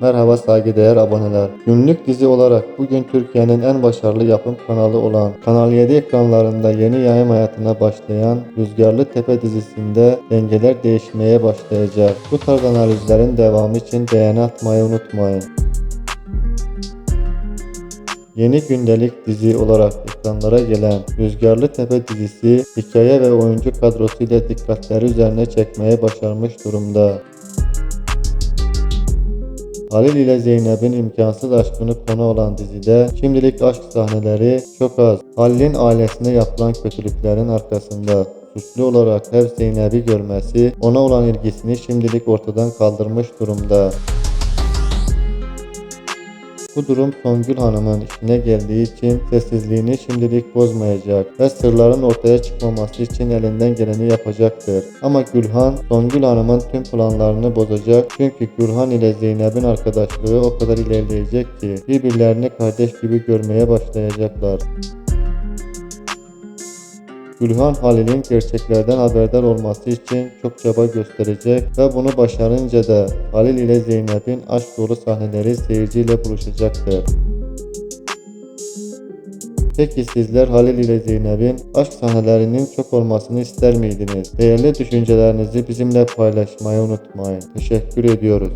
Merhaba saygıdeğer aboneler. Günlük dizi olarak bugün Türkiye'nin en başarılı yapım kanalı olan Kanal 7 ekranlarında yeni yayın hayatına başlayan Rüzgarlı Tepe dizisinde dengeler değişmeye başlayacak. Bu tarz analizlerin devamı için beğeni atmayı unutmayın. Yeni gündelik dizi olarak ekranlara gelen Rüzgarlı Tepe dizisi hikaye ve oyuncu kadrosu ile dikkatleri üzerine çekmeye başarmış durumda. Halil ile Zeynep'in imkansız aşkını konu olan dizide şimdilik aşk sahneleri çok az. Halil'in ailesine yapılan kötülüklerin arkasında suçlu olarak hep Zeynep'i görmesi ona olan ilgisini şimdilik ortadan kaldırmış durumda. Bu durum Songül Hanım'ın işine geldiği için sessizliğini şimdilik bozmayacak ve sırların ortaya çıkmaması için elinden geleni yapacaktır. Ama Gülhan, Songül Hanım'ın tüm planlarını bozacak çünkü Gülhan ile Zeynep'in arkadaşlığı o kadar ilerleyecek ki birbirlerini kardeş gibi görmeye başlayacaklar. Gülhan Halil'in gerçeklerden haberdar olması için çok çaba gösterecek ve bunu başarınca da Halil ile Zeynep'in aşk dolu sahneleri seyirciyle buluşacaktır. Peki sizler Halil ile Zeynep'in aşk sahnelerinin çok olmasını ister miydiniz? Değerli düşüncelerinizi bizimle paylaşmayı unutmayın. Teşekkür ediyoruz.